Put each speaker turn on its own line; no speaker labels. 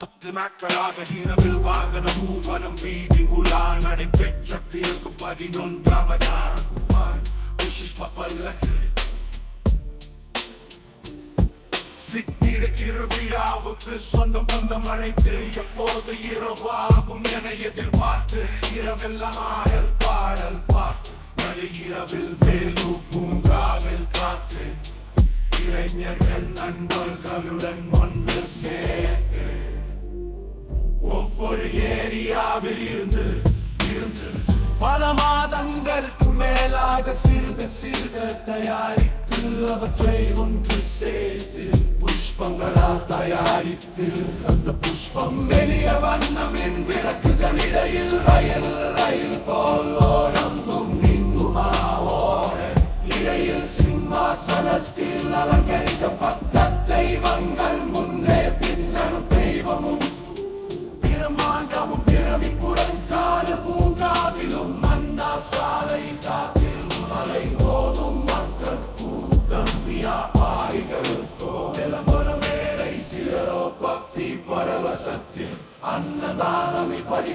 பத்து நாட்களாக இரவில் வாகனமும் வனம் வீதி உலா நடைபெற்ற பிறகு பதினொன்றாவதா பல்ல சித்திர திருவிழாவுக்கு சொந்தம் பந்தம் அழைத்து எப்போது இரவாகும் என எதிர்பார்த்து இரவெல்லாம் ஆடல் பாடல் பார்த்து. நடு இரவில் வேலு பூங்காவில் காத்து. இளைஞர்கள் நண்பர்களுடன் ஒன்று சேர்த்து ஒவ்வொரு ஏரியாவில் இருந்து இருந்து பல மாதங்களுக்கு மேலாக சிறுக சிறுக தயாரித்து அவற்றை ஒன்று சேர்த்து புஷ்பங்களால் தயாரித்து அந்த புஷ்பம் வெளிய வண்ணமின் விளக்குகளிடையில் ரயில் ரயில் போல் ஓரங்கும் நீங்குமா ஓர இடையில் சிம்மாசனத்தில் அலங்கரிக்கப்பட்ட தெய்வங்கள் முன்னே பின்னரும் தெய்வமும் பிரமாண்டமும் பிரமிப்புடன் புறங்கால பூங்காவிலும் மன்னா சாலை காத்திலும் மலை போதும் மக்கள் கூட்டம் வியாபாரிகளுக்கோ விளம்பரம் மேடை சிலரோ பக்தி பரவசத்தில் அன்னதானம் இப்படி